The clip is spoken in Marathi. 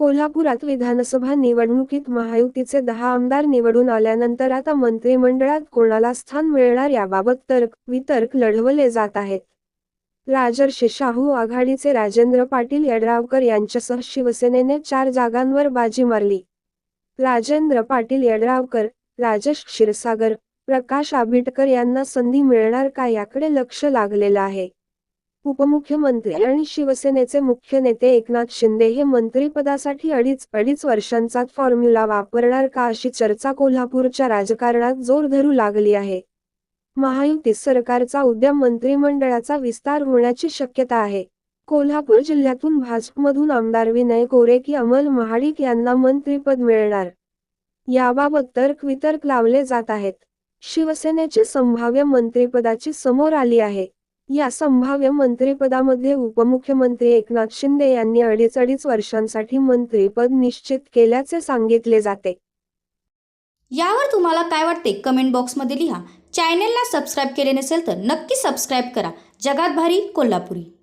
कोल्हापुरात विधानसभा निवडणुकीत महायुतीचे दहा आमदार निवडून आल्यानंतर आता मंत्रिमंडळात कोणाला स्थान मिळणार याबाबत तर्क वितर्क लढवले जात आहेत. राजर्षी शाहू आघाडीचे राजेंद्र पाटील यड्रावकर यांच्यासह शिवसेनेने चार जागांवर बाजी मारली. राजेंद्र पाटील यड्रावकर राजेश क्षीरसागर प्रकाश आंबेडकर यांना संधी मिळणार का याकडे लक्ष लागलेलं आहे. उपमुख्यमंत्री आणि शिवसेनेचे मुख्य नेते एकनाथ शिंदे हे मंत्रिपदासाठी अडीच अडीच वर्षांचा फॉर्म्युला वापरणार का अशी चर्चा कोल्हापूरच्या राजकारणात जोर धरू लागली आहे. महायुती सरकारचा उद्या मंत्रिमंडळाचा विस्तार होण्याची शक्यता आहे. कोल्हापूर जिल्ह्यातून भाजपमधून आमदार विनय कोरे की अमल महाडिक यांना मंत्रिपद मिळणार. याबाबत तर्क वितर्क लावले जात आहेत. शिवसेनेची संभाव्य मंत्रिपदाची समोर आली आहे. या संभाव्य मंत्रिपदामध्ये उपमुख्यमंत्री एकनाथ शिंदे यांनी अडीच अडीच वर्षांसाठी मंत्रिपद निश्चित केल्याचे सांगितले जाते. यावर तुम्हाला काय वाटते कमेंट बॉक्समध्ये लिहा. चॅनेलला सबस्क्राईब केले नसेल तर नक्की सबस्क्राईब करा. जगात भारी कोल्हापुरी.